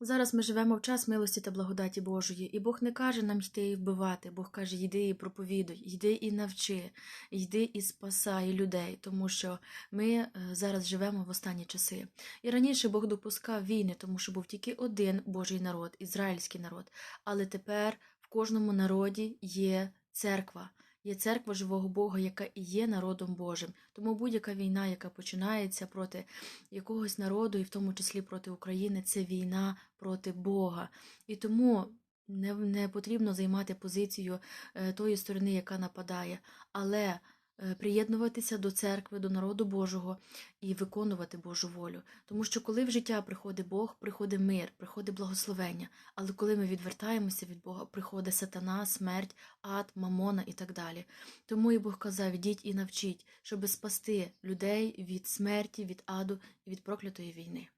Зараз ми живемо в час милості та благодаті Божої, і Бог не каже нам йти і вбивати, Бог каже, йди і проповідуй, йди і навчи, йди і спасай людей, тому що ми е, зараз живемо в останні часи. І раніше Бог допускав війни, тому що був тільки один Божий народ, ізраїльський народ. Але тепер в кожному народі є церква. Є церква живого Бога, яка і є народом Божим. Тому будь-яка війна, яка починається проти якогось народу, і в тому числі проти України, це війна проти Бога. І тому не, не потрібно займати позицію е, тої сторони, яка нападає, але приєднуватися до церкви, до народу Божого і виконувати Божу волю. Тому що коли в життя приходить Бог, приходить мир, приходить благословення. Але коли ми відвертаємося від Бога, приходить сатана, смерть, ад, мамона і так далі. Тому і Бог казав: ідіть і навчіть, щоб спасти людей від смерті, від аду і від проклятої війни.